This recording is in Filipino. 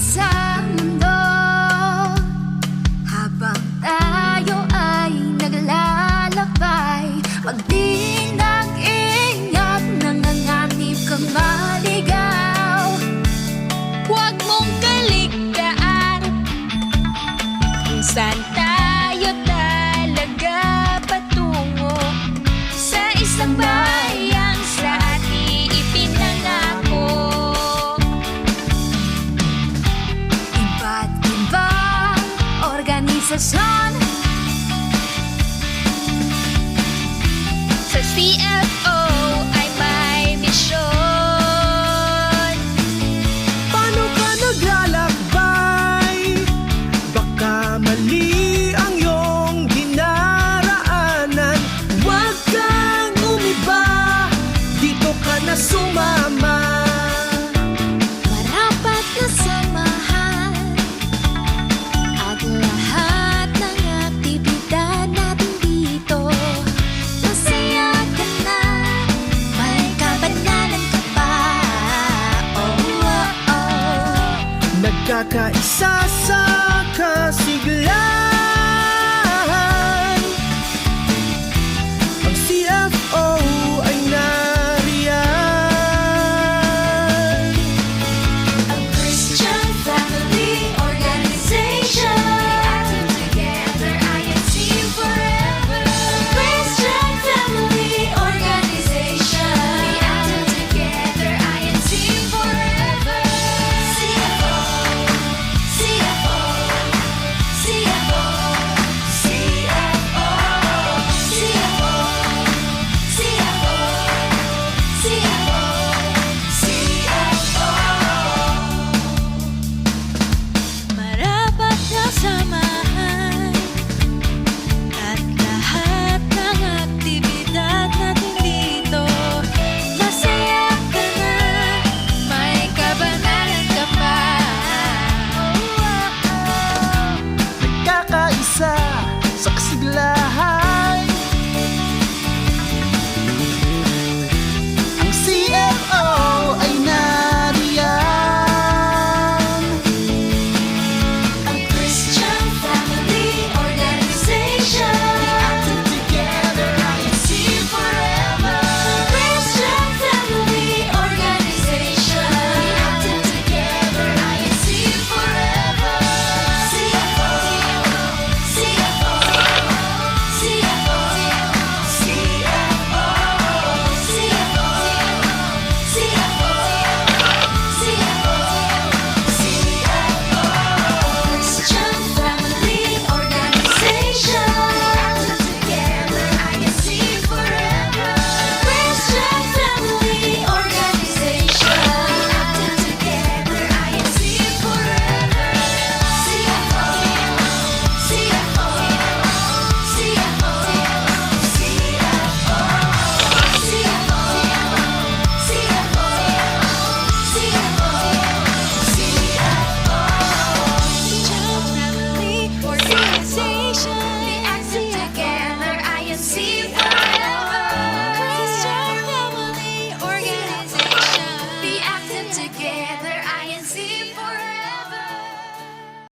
sa mundo. Habang ay naglalakbay Wag di nag-ingat, Huwag mong kaligtaan such sun. Such the. Nakaisa sa kasigla.